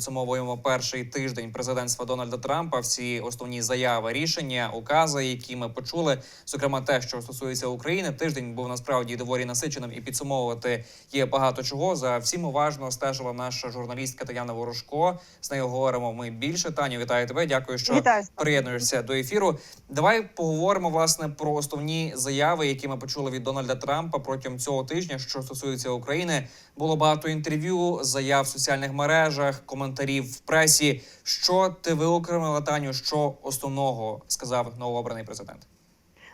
підсумовуємо перший тиждень президентства Дональда Трампа. Всі основні заяви, рішення, укази, які ми почули, зокрема те, що стосується України. Тиждень був насправді доволі насиченим і підсумовувати є багато чого. За всім уважно стежила наша журналістка Тетяна Ворожко. З нею говоримо ми більше. Таню, вітаю тебе. Дякую, що Вітаю. приєднуєшся до ефіру. Давай поговоримо власне про основні заяви, які ми почули від Дональда Трампа протягом цього тижня, що стосується України. Було багато інтерв'ю, заяв в соціальних мережах, коментарів в пресі. Що ти виокремила Таню? Що основного сказав новообраний президент?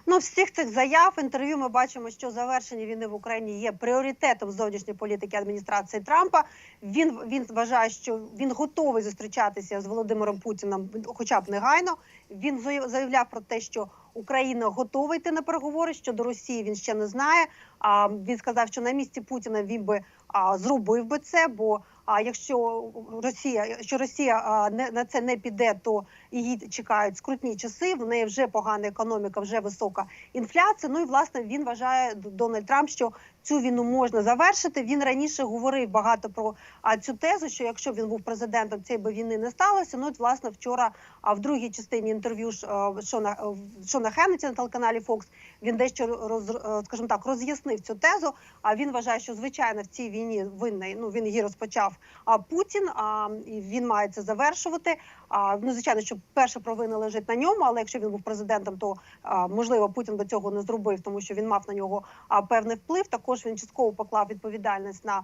Ну, всіх цих заяв інтерв'ю ми бачимо, що завершення війни в Україні є пріоритетом зовнішньої політики адміністрації Трампа. Він він вважає, що він готовий зустрічатися з Володимиром Путіним, хоча б негайно. Він заяв- заявляв про те, що Україна готова йти на переговори. Щодо Росії він ще не знає. А він сказав, що на місці Путіна він би а, зробив би це. Бо а якщо Росія, що Росія не на це не піде, то її чекають скрутні часи. В неї вже погана економіка, вже висока інфляція. Ну і власне він вважає Дональд Трамп, що цю війну можна завершити. Він раніше говорив багато про цю тезу, що якщо він був президентом, цієї би війни не сталося. Ну от власне вчора, а в другій частині інтерв'ю ж, е, Шона е, Шона Хеннеті на телеканалі Fox, він дещо роз, е, скажімо так, роз'яснив цю тезу. А він вважає, що звичайно в цій війні винний. Ну він її розпочав. А Путін а він має це завершувати. А ну звичайно, що перша провина лежить на ньому, але якщо він був президентом, то можливо Путін би цього не зробив, тому що він мав на нього певний вплив. Також він частково поклав відповідальність на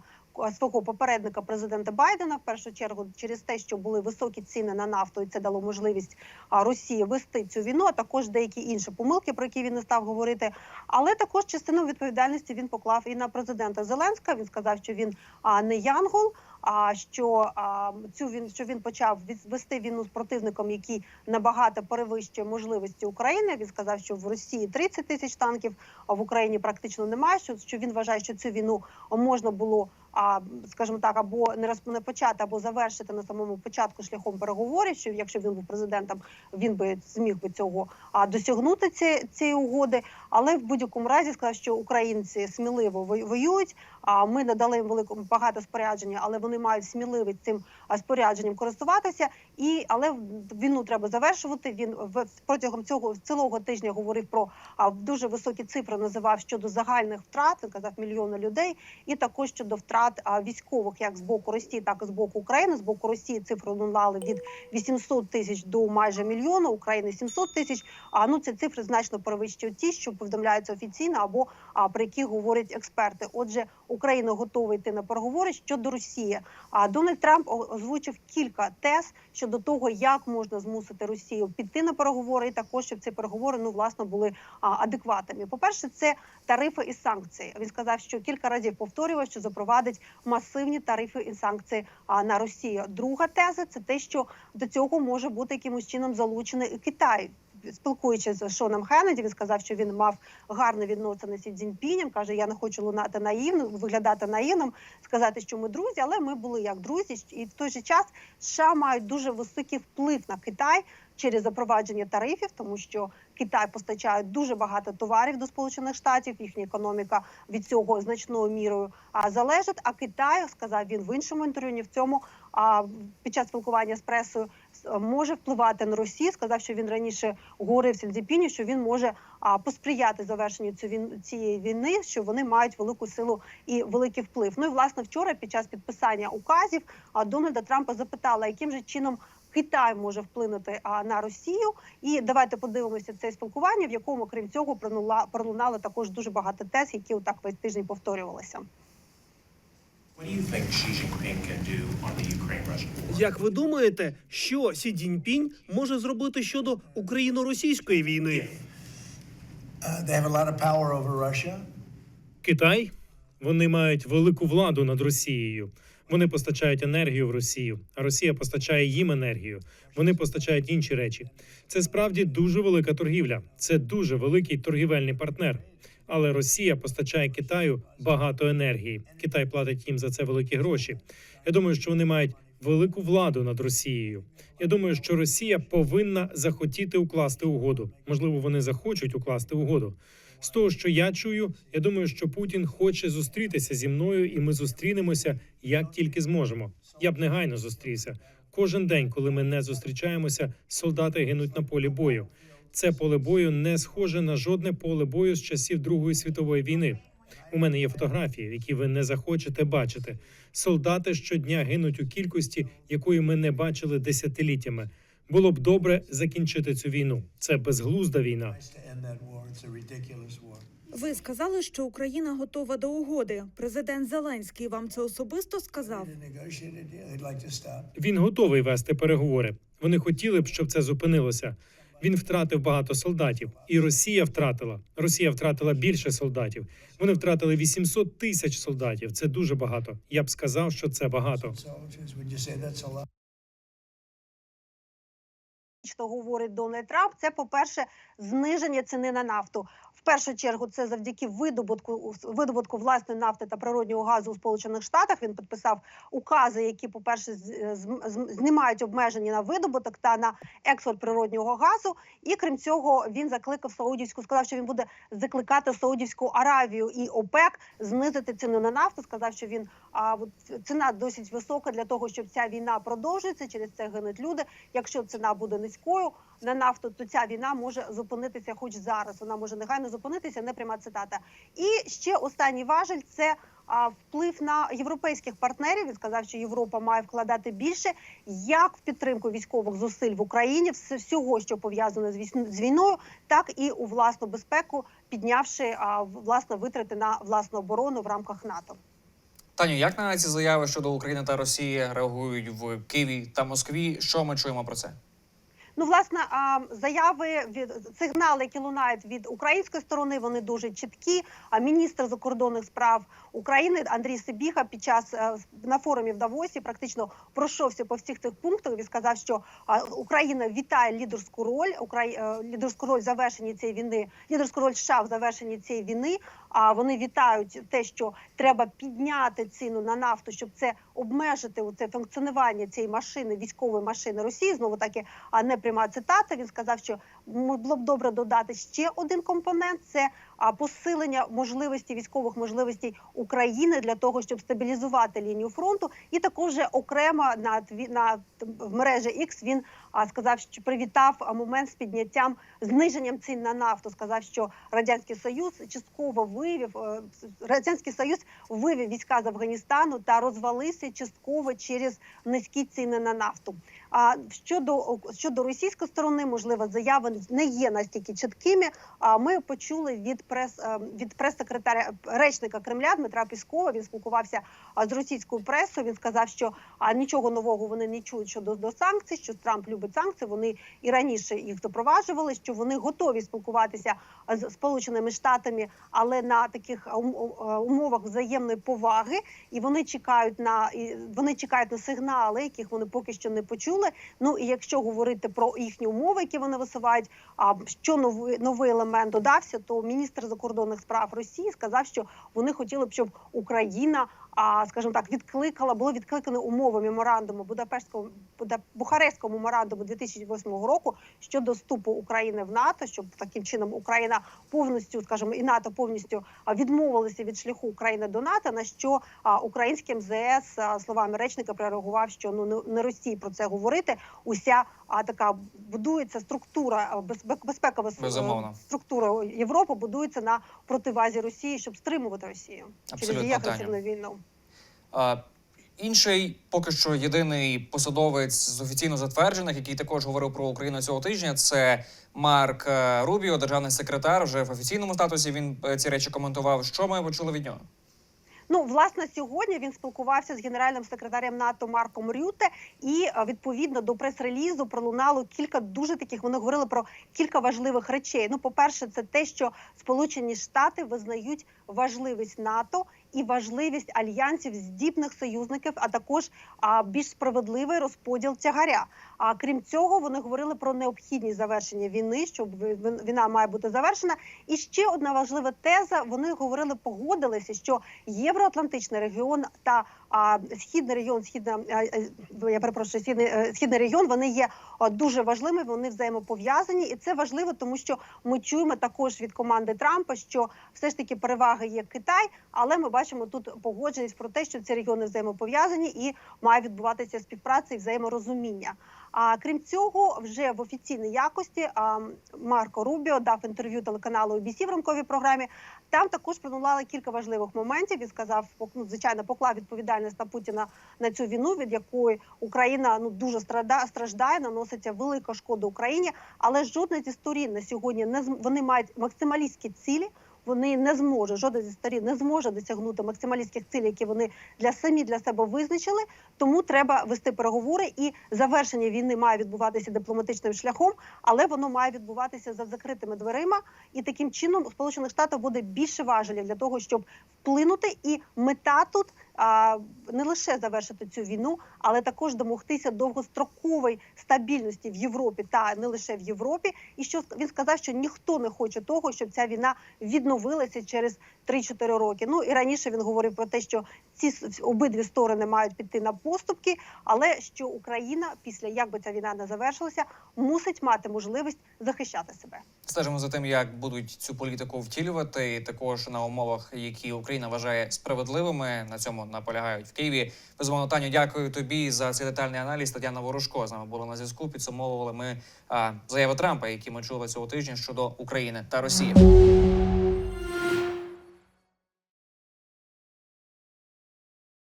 свого попередника президента Байдена в першу чергу через те, що були високі ціни на нафту, і це дало можливість Росії вести цю війну. А також деякі інші помилки, про які він не став говорити. Але також частину відповідальності він поклав і на президента Зеленська. Він сказав, що він не янгол. А що а, цю він що він почав вести війну з противником, який набагато перевищує можливості України. Він сказав, що в Росії 30 тисяч танків, а в Україні практично немає. Що, що він вважає, що цю війну можна було. А скажімо так, або не розп... не почати, або завершити на самому початку шляхом переговорів. Що якщо він був президентом, він би зміг би цього а, досягнути ці, цієї угоди. Але в будь-якому разі сказав, що українці сміливо воюють. А ми надали їм велику багато спорядження, але вони мають сміливість цим спорядженням користуватися. І але війну треба завершувати. Він в протягом цього цілого тижня говорив про дуже високі цифри. Називав щодо загальних втрат. Він казав мільйони людей, і також щодо втрат військових, як з боку Росії, так і з боку України. З боку Росії цифри лунали від 800 тисяч до майже мільйона. України 700 тисяч. А ну ці цифри значно перевищують ті, що повідомляються офіційно або а, про які говорять експерти. Отже, Україна готова йти на переговори щодо Росії. А Дональд Трамп озвучив кілька тез щодо того, як можна змусити Росію піти на переговори, і також щоб ці переговори ну власне були адекватними. По перше, це тарифи і санкції. Він сказав, що кілька разів повторював, що запровадить масивні тарифи і санкції на Росію. Друга теза це те, що до цього може бути якимось чином залучений Китай. Спілкуючись з Шоном Хеннеді, він сказав, що він мав гарне відносини з Сі Цзіньпінем. каже: я не хочу лунати наївно, виглядати наївним, сказати, що ми друзі, але ми були як друзі. І в той же час США мають дуже високий вплив на Китай через запровадження тарифів, тому що Китай постачає дуже багато товарів до Сполучених Штатів. Їхня економіка від цього значною мірою залежить. А Китай сказав він в іншому інтерв'ю, в цьому під час спілкування з пресою може впливати на Росію. Сказав, що він раніше говорив Сільдзіпіні, що він може посприяти завершенню цієї війни, що вони мають велику силу і великий вплив. Ну і власне вчора, під час підписання указів, Дональда Трампа запитала, яким же чином. Китай може вплинути а, на Росію, і давайте подивимося це спілкування, в якому крім цього пронула пролунало також дуже багато тез, які отак весь тиждень повторювалися. Як ви думаєте, що Сі Цзіньпінь може зробити щодо україно-російської війни? Uh. Китай вони мають велику владу над Росією. Вони постачають енергію в Росію, а Росія постачає їм енергію. Вони постачають інші речі. Це справді дуже велика торгівля. Це дуже великий торгівельний партнер. Але Росія постачає Китаю багато енергії. Китай платить їм за це великі гроші. Я думаю, що вони мають велику владу над Росією. Я думаю, що Росія повинна захотіти укласти угоду. Можливо, вони захочуть укласти угоду. З того, що я чую, я думаю, що Путін хоче зустрітися зі мною, і ми зустрінемося як тільки зможемо. Я б негайно зустрівся. Кожен день, коли ми не зустрічаємося, солдати гинуть на полі бою. Це поле бою не схоже на жодне поле бою з часів Другої світової війни. У мене є фотографії, які ви не захочете бачити. Солдати щодня гинуть у кількості, якої ми не бачили десятиліттями. Було б добре закінчити цю війну. Це безглузда війна. Ви сказали, що Україна готова до угоди. Президент Зеленський вам це особисто сказав. Він готовий вести переговори. Вони хотіли б, щоб це зупинилося. Він втратив багато солдатів, і Росія втратила. Росія втратила більше солдатів. Вони втратили 800 тисяч солдатів. Це дуже багато. Я б сказав, що це багато. Що говорить Дональд Трамп, це по-перше, зниження ціни на нафту. В першу чергу це завдяки видобутку видобутку власної нафти та природнього газу у Сполучених Штатах. Він підписав укази, які, по-перше, з- з- з- знімають обмеження на видобуток та на експорт природнього газу. І крім цього, він закликав Саудівську, сказав, що він буде закликати Саудівську Аравію і ОПЕК знизити ціну на нафту. Сказав, що він а ціна досить висока для того, щоб ця війна продовжується. Через це гинуть люди. Якщо ціна буде низькою на нафту, то ця війна може зупинитися, хоч зараз. Вона може негайно зупинитися. Не пряма цитата. І ще останній важель це. А вплив на європейських партнерів він сказав, що Європа має вкладати більше як в підтримку військових зусиль в Україні, вс- всього, що пов'язане з війною, так і у власну безпеку, піднявши власне витрати на власну оборону в рамках НАТО. Таню, як на ці заяви щодо України та Росії реагують в Києві та Москві? Що ми чуємо про це? Ну, власне, заяви від сигнали, які лунають від української сторони, вони дуже чіткі. А міністр закордонних справ України Андрій Сибіга під час е, на форумі в Давосі практично пройшовся по всіх тих пунктах. Він сказав, що Україна вітає лідерську роль е, лідерську роль в завершенні цієї війни, лідерську роль США в завершенні цієї війни. А вони вітають те, що треба підняти ціну на нафту, щоб це обмежити це функціонування цієї машини, військової машини Росії. Знову таки, а не пряма цитата. Він сказав, що було б добре додати ще один компонент: це посилення можливості військових можливостей України для того, щоб стабілізувати лінію фронту. І також окремо на на в мережі X він сказав, що привітав момент з підняттям зниженням цін на нафту. Сказав, що радянський союз частково вивів е, радянський союз вивів війська з Афганістану та розвалився частково через низькі ціни на нафту. А щодо щодо російської сторони, можливо, заяви не є настільки чіткими. А ми почули від прес е, від прес-секретаря речника Кремля Дмитра Піскова. Він спілкувався з російською пресою. Він сказав, що нічого нового вони не чують щодо до санкцій. Що Трамп любить санкції. Вони і раніше їх запроваджували. Що вони готові спілкуватися з Сполученими Штатами, але на таких ум- умовах взаємної поваги, і вони чекають на і вони чекають на сигнали, яких вони поки що не почули. Ну і якщо говорити про їхні умови, які вони висувають, а що новий новий елемент додався, то міністр закордонних справ Росії сказав, що вони хотіли б, щоб Україна. А скажімо так, відкликала було відкликане умови меморандуму Будапештського Буда- Бухарестського меморандуму 2008 року щодо вступу України в НАТО, щоб таким чином Україна повністю, скажімо, і НАТО повністю відмовилися від шляху України до НАТО. На що а, український МЗС словами речника прореагував, що ну не Росії про це говорити. Уся а така будується структура безпекова Безумовно. структура Європи будується на противазі Росії, щоб стримувати Росію через Абсолютно, її агресивну війну. А, інший, поки що єдиний посадовець з офіційно затверджених, який також говорив про Україну цього тижня, це Марк е, Рубіо, державний секретар. Вже в офіційному статусі він е, ці речі коментував. Що ми почули від нього? Ну, власне, сьогодні він спілкувався з генеральним секретарем НАТО Марком Рюте, і е, відповідно до прес-релізу пролунало кілька дуже таких. Вони говорили про кілька важливих речей. Ну, по перше, це те, що Сполучені Штати визнають важливість НАТО і важливість альянсів здібних союзників, а також а, більш справедливий розподіл тягаря. А крім цього, вони говорили про необхідність завершення війни, що війна має бути завершена. І ще одна важлива теза: вони говорили, погодилися, що євроатлантичний регіон та а, східний регіон, східна а, а, я перепрошую, східний, е, східний регіон. Вони є дуже важливими. Вони взаємопов'язані, і це важливо, тому що ми чуємо також від команди Трампа, що все ж таки перевага є Китай, але ми бачимо тут погодженість про те, що ці регіони взаємопов'язані і має відбуватися співпраця і взаєморозуміння. А крім цього, вже в офіційній якості а, Марко Рубіо дав інтерв'ю телеканалу ABC в ранковій програмі. Там також пронулали кілька важливих моментів. Він сказав, ну, звичайно, поклав відповідальність на Путіна на цю війну, від якої Україна ну дуже страда, страждає, наноситься велика шкода Україні. Але жодна зі сторін на сьогодні не вони мають максималістські цілі. Вони не зможуть, жодна зі сторін не зможе досягнути максималістських цілей, які вони для самі для себе визначили. Тому треба вести переговори, і завершення війни має відбуватися дипломатичним шляхом, але воно має відбуватися за закритими дверима. І таким чином у Сполучених Штатів буде більше важелів для того, щоб вплинути. І мета тут а, не лише завершити цю війну, але також домогтися довгострокової стабільності в Європі та не лише в Європі. І що він сказав, що ніхто не хоче того, щоб ця війна відновилася через 3-4 роки. Ну і раніше він говорив про те, що ці обидві сторони мають піти на поступки, але що Україна після як би ця війна не завершилася, мусить мати можливість захищати себе. Стежимо за тим, як будуть цю політику втілювати, і також на умовах, які Україна вважає справедливими. На цьому наполягають в Києві. Безумовно, Таню, дякую тобі за цей детальний аналіз. Тетяна Ворожко з нами була на зв'язку. Підсумовували ми а, заяви Трампа, які ми чули цього тижня щодо України та Росії.